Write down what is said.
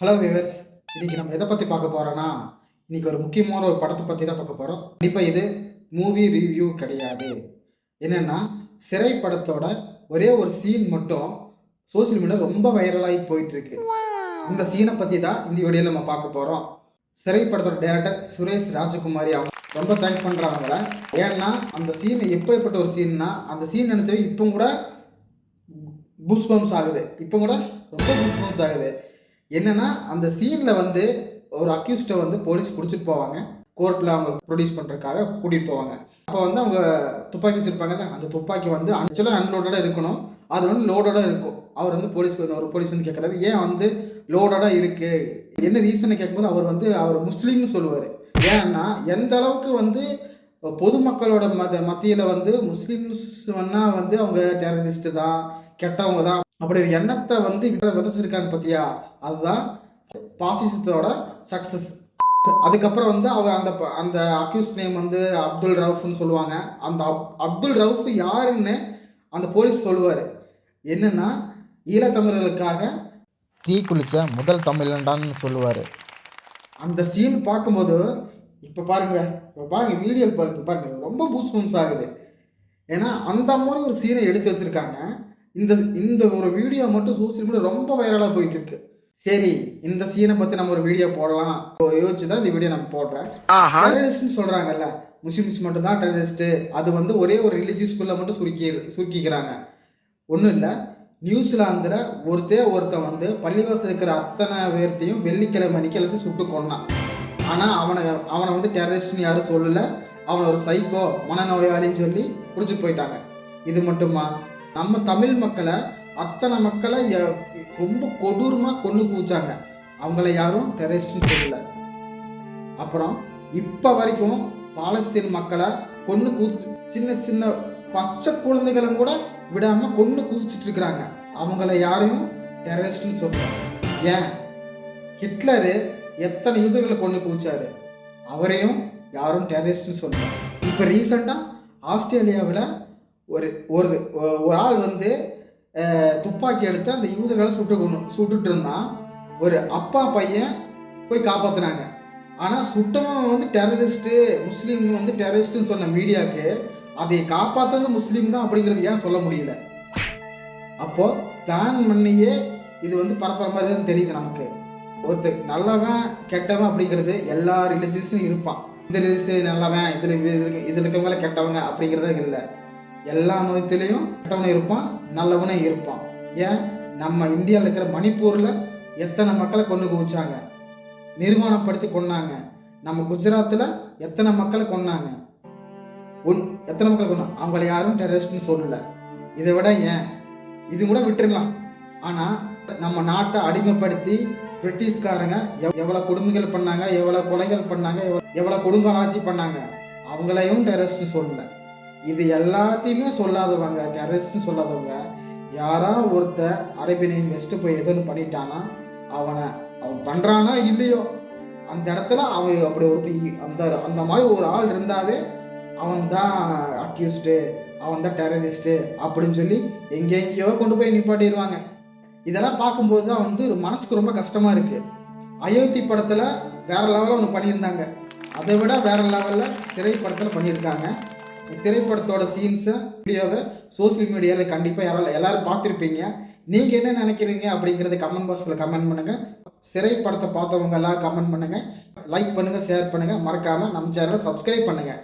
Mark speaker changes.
Speaker 1: Hello viewers இன்னைக்கு நம்ம எதை பற்றி பார்க்க போகிறோன்னா இன்னைக்கு ஒரு முக்கியமான ஒரு படத்தை பற்றி தான் பார்க்க போகிறோம் கண்டிப்பாக இது மூவி ரிவ்யூ கிடையாது. என்னென்னா சிறை படத்தோட ஒரே ஒரு சீன் மட்டும் சோஷியல் மீடியா ரொம்ப வைரலாகி போயிட்டு இருக்கு இந்த சீனை பற்றி தான் இந்த வீடியோவில் நம்ம பார்க்க போகிறோம் சிறை படத்தோட டேரக்டர் சுரேஷ் ராஜகுமாரி அவங்க ரொம்ப தேங்க் பண்ணுறாங்க ஏன்னா அந்த சீன் எப்படிப்பட்ட ஒரு சீன்னா அந்த சீன் நினச்சது இப்போ கூட பூஸ்பம்ஸ் ஆகுது. இப்போ கூட ரொம்ப பூஸ்பம்ஸ் ஆகுது. என்னன்னா அந்த சீனில் வந்து ஒரு அக்யூஸ்டை வந்து போலீஸ் பிடிச்சிட்டு போவாங்க. கோர்ட்டில் அவங்க ப்ரொடியூஸ் பண்ணுறதுக்காக கூட்டிகிட்டு போவாங்க. அப்போ வந்து அவங்க துப்பாக்கி வச்சுருப்பாங்கல்ல அந்த துப்பாக்கி வந்து ஆக்சுவலாக அன்லோடோட இருக்கணும். அது வந்து லோடோட இருக்கும். அவர் வந்து போலீஸ்க்கு ஒரு போலீஸ் வந்து கேட்குறாரு ஏன் வந்து லோடோட இருக்குது என்ன ரீசனை கேட்கும்போது அவர் வந்து அவர் முஸ்லீம்னு சொல்லுவார். ஏன்னா எந்த அளவுக்கு வந்து பொதுமக்களோட மத மத்தியில் வந்து முஸ்லீம்ஸ் வந்து அவங்க டெரரிஸ்ட்டு தான் கெட்டவங்க தான். அப்படி ஒரு எண்ணத்தை வந்து விதைச்சிருக்காங்க பார்த்தியா அதுதான் பாசிசத்தோட சக்ஸஸ் அதுக்கப்புறம் வந்து அவங்க அந்த ப- அந்த அக்யூஸ் நேம் வந்து அப்துல் ரவுஃப்னு சொல்லுவாங்க. அந்த அப்- அப்துல் ரவுஃப் யாருன்னு அந்த போலீஸ் சொல்லுவார். என்னன்னா ஈழத்தமிழர்களுக்காக
Speaker 2: தீ குளிச்ச முதல் தமிழன்டான்னு சொல்லுவார்.
Speaker 1: அந்த சீன் பார்க்கும்போது இப்போ பாருங்க இப்போ பாருங்க வீடியோ பாருங்க பாருங்க ரொம்ப பூஸ்பம்ஸ் ஆகுது. ஏன்னா அந்த மாதிரி ஒரு சீனை எடுத்து வச்சிருக்காங்க. இந்த இந்த ஒரு வீடியோ மட்டும் சோசியல் மீடியா ரொம்ப வைரலாக போயிட்டு இருக்கு சரி இந்த சீனை பற்றி நம்ம ஒரு வீடியோ போடலாம். யோசிச்சு தான் இந்த வீடியோ நம்ம போடுறேன். டெரரிஸ்ட்னு சொல்கிறாங்கல்ல முஸ்லிம்ஸ் மட்டும் தான் டெரரிஸ்ட்டு அது வந்து ஒரே ஒரு ரிலீஜியஸ்குள்ளே மட்டும் சுருக்கி சுருக்கிக்கிறாங்க. ஒன்றும் இல்லை நியூசிலாந்தில் ஒருத்தே ஒருத்தன் வந்து பள்ளிவாசல் இருக்கிற அத்தனை பேர்த்தையும் வெள்ளிக்கிழமை அன்னைக்கு எல்லாத்தையும் சுட்டு கொன்னான் ஆனால் அவனை அவனை வந்து டெரரிஸ்ட்னு யாரும் சொல்லலை. அவனை ஒரு சைக்கோ மனநோயாளின்னு சொல்லி பிடிச்சிட்டு போயிட்டாங்க. இது மட்டுமா? நம்ம தமிழ் மக்களை அத்தனை மக்களை ரொம்ப கொடூரமாக கொண்டு குவிச்சாங்க. அவங்கள யாரும் டெரரிஸ்ட்னு சொல்லலை. அப்புறம் இப்போ வரைக்கும் பாலஸ்தீன் மக்களை கொன்று குவிச்சு சின்ன சின்ன பச்சை குழந்தைகளும் கூட விடாமல் கொன்று குவிச்சிட்டு இருக்கிறாங்க அவங்கள யாரையும் டெரரிஸ்ட்னு சொல்றாங்க ஏன்? ஹிட்லரு எத்தனை யூதர்களை கொண்டு குவிச்சாரு? அவரையும் யாரும் டெரரிஸ்ட்னு சொல்றாங்க இப்போ ரீசெண்டாக ஆஸ்திரேலியாவில் ஒரு ஒரு ஒரு ஆள் வந்து துப்பாக்கி எடுத்து அந்த யூதர்களை சுட்டு கொண்டு சுட்டுட்டு இருந்தான் ஒரு அப்பா பையன் போய் காப்பாற்றினாங்க ஆனால் சுட்டவன் வந்து டெரரிஸ்ட்டு முஸ்லீம் வந்து டெரரிஸ்ட்டுன்னு சொன்ன மீடியாவுக்கு அதை காப்பாற்றுறது முஸ்லீம் தான் அப்படிங்கிறது ஏன் சொல்ல முடியல? அப்போது பிளான் பண்ணியே இது வந்து பரப்புற மாதிரி தான் தெரியுது நமக்கு. ஒருத்தர் நல்லவன் கெட்டவன் அப்படிங்கிறது எல்லா ரிலிஜியஸும் இருப்பான். இந்த ரிலிஜியஸ் நல்லவன் இதில் இதில் இருக்கிறவங்கள கெட்டவங்க அப்படிங்கிறதே இல்லை. எல்லா மதத்திலையும் கெட்டவனும் இருப்பான் நல்லவனும் இருப்பான். ஏன்? நம்ம இந்தியாவில் இருக்கிற மணிப்பூரில் எத்தனை மக்களை கொண்டு குவிச்சாங்க? நிர்மாணப்படுத்தி கொன்னாங்க. நம்ம குஜராத்தில் எத்தனை மக்களை கொன்னாங்க? உன் எத்தனை மக்களை கொண்டாங்க அவங்கள யாரும் டெரரிஸ்ட்னு சொல்லல. இதை விட ஏன்? இது கூட விட்டுறலாம். ஆனால் நம்ம நாட்டை அடிமைப்படுத்தி பிரிட்டிஷ்காரங்க எவ் எவ்வளோ கொடுமைகள் பண்ணாங்க எவ்வளோ கொலைகள் பண்ணாங்க எவ்வளோ எவ்வளோ கொடுங்காலாட்சி பண்ணாங்க அவங்களையும் டெரரிஸ்ட்னு சொல்லலை. இது எல்லாத்தையுமே சொல்லாதவங்க டெரரிஸ்ட்னு சொல்லாதவங்க யாரா ஒருத்தன் அரேபியன் வெஸ்ட்டு போய் எதுன்னு பண்ணிட்டானா அவனை அவன் பண்ணுறானா இல்லையோ? அந்த இடத்துல அவன் அப்படி ஒருத்தி அந்த அந்த மாதிரி ஒரு ஆள் இருந்தாவே அவன் தான் அக்யூஸ்டு அவன் தான் டெரரிஸ்ட்டு அப்படின்னு சொல்லி எங்கெங்கேயோ கொண்டு போய் நிப்பாட்டிடுவாங்க. இதெல்லாம் பார்க்கும்போது தான் வந்து மனசுக்கு ரொம்ப கஷ்டமாக இருக்குது அயோத்தி படத்தில் வேற லெவலில் ஒன்று பண்ணியிருந்தாங்க. அதை விட வேற லெவலில் திரைப்படத்தில் பண்ணியிருக்காங்க. திரைப்படத்தோட சீன்ஸை வீடியோவை சோஷியல் மீடியாவில் கண்டிப்பாக யாரால் எல்லோரும் பார்த்துருப்பீங்க. நீங்கள் என்ன நினைக்கிறீங்க அப்படிங்கிறத கமெண்ட் பாக்ஸில் கமெண்ட் பண்ணுங்கள் சிறை படத்தை பார்த்தவங்க எல்லாம் கமெண்ட் பண்ணுங்கள் லைக் பண்ணுங்கள் ஷேர் பண்ணுங்கள் மறக்காமல் நம்ம சேனலை சப்ஸ்கிரைப் பண்ணுங்கள்